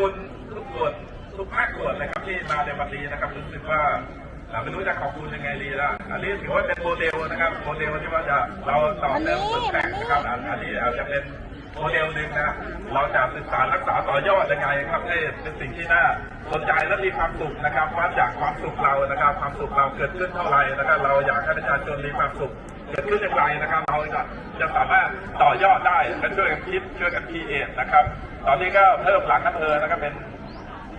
คุณทุกส่วนทุกภาคส่วนนะครับที่มาในวันนี้นะครับรู้สึกว่าอ่าไม่รู้จะขอบคุณยังไงดีละอันนี้ถือว่าเป็นโมเดลนะครับโมเดลที่ว่าจะเราต่อเติมเติมแต่งนะครับอันอันนี้อาจจะเป็นโมเดลหนึ่งนะเราจะศึกษารักษาต่อยอดยังไงครับให้เป็นสิ่งที่น่าสนใจและมีความสุขนะครับวัดจากความสุขเรานะครับ ความสุขเราเกิดขึ้นเท่าไหร่นะครับ เราอยากให้ประชาชนมีความสุขเกิดขึ้นอย่างไรนะครับ เราจะจะสามารถต่อยอดได้และช่วยกันคิดช่วยกันคีเอทนะครับ ตอนนี้ก็เพิ่มหลังอำเภอนะครับเป็น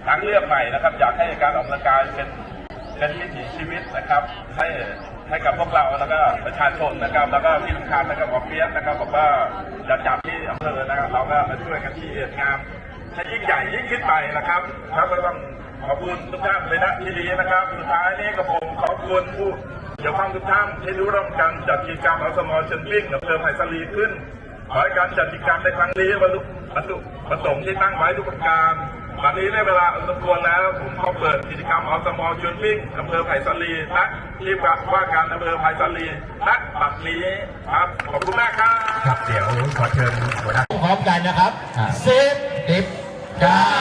ทางเลือกใหม่นะครับ อยากให้การออกกำลังกายเป็นเป็นวิถีชีวิตนะครับให้ให้กับพวกเราแล้วก็ประชาชนนะครับ แล้วก็ที่สำคัญนะครับบอกเปียนะครับบอกว่าจะจัดที่อำเภอนะครับ เราก็มาช่วยกันที่เอทงามให้ยิ่งใหญ่ยิ่งขึ้นไปนะครับครับก็ต้องขอบคุณทุกท่านเลยนะที่ดีนะครับ สุดท้ายนี้ก็ผมขอบคุณผู้เดี๋ยวฟังทุกท่านที่รู้ร่วมกันจัดกิจกรรมอสมอเชิญวิ่งอำเภอไผ่สลีขึ้น ขอให้การจัดกิจกรรมในครั้งนี้บรรลุบรรลุประสงค์ที่ตั้งไว้ทุกประการวันนี้ได้เวลาอันสมควรแล้วผมขอเปิดกิจกรรมอสมอชวนวิ่งอำเภอไผ่สลีและที่ว่าการอำเภอไผ่สลีและบัดนี้ครับขอบคุณมากครับครับเดี๋ยวขอเชิญหัวหน้าพร้อมกันนะครับอ่าสิบสิบเก้า